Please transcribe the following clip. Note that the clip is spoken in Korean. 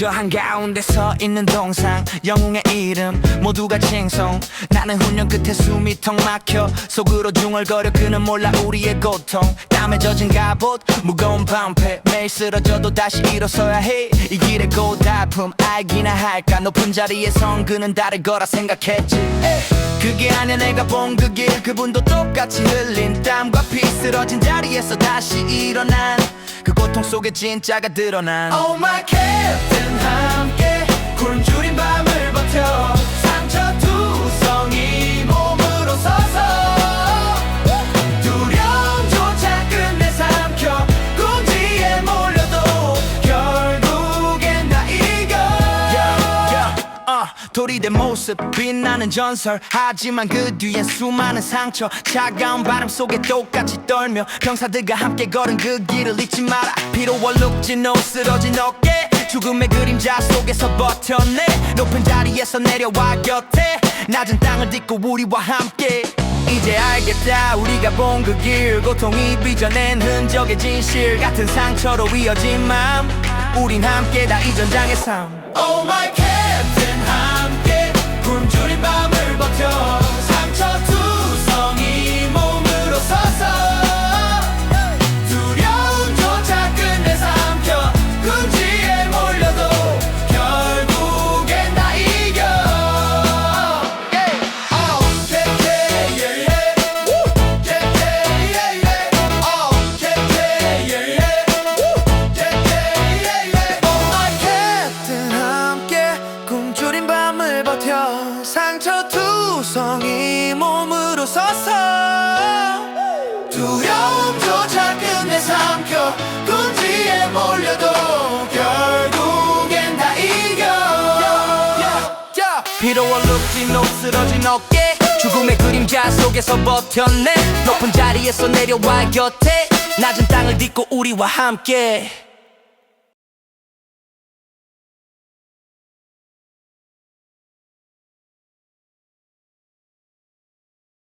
저 한가운데 서 있는 동상 영웅의 이름 모두가 칭송. 나는 훈련 끝에 숨이 턱 막혀 속으로 중얼거려 그는 몰라 우리의 고통. 땀에 젖은 갑옷 무거운 방패. 매일 쓰러져도 다시 일어서야 해. 이 길의 고달픔 알기나 할까? 높은 자리에 선 그는 다를 거라 생각했지 그게 아니야 내가 본 그 길. 그분도 똑같이 흘린 땀과 피 쓰러진 자리에서 다시 일어난 그 고통 속에 진짜가 드러난. Oh my captain 함께 굶주린 밤을 버텨 어, 도리된 모습 빛나는 전설. 하지만 그 뒤엔 수많은 상처. 차가운 바람 속에 똑같이 떨며 병사들과 함께 걸은 그 길을 잊지 마라. 피로 얼룩진 옷 쓰러진 어깨. 죽음의 그림자 속에서 버텨내. 높은 자리에서 내려와 곁에. 낮은 땅을 딛고 우리와 함께. 이제 알겠다. 우리가 본 그 길. 고통이 빚어낸 흔적의 진실 같은 상처로 이어진 맘 우린 함께 다 이 전장의 삶. Oh 상처 투성이 몸으로 서서 두려움조차 끝내 삼켜 군지에 몰려도 결국엔 다 이겨. 피로 얼룩진 옷 쓰러진 어깨 죽음의 그림자 속에서 버텨내 높은 자리에서 내려와 곁에 낮은 땅을 딛고 우리와 함께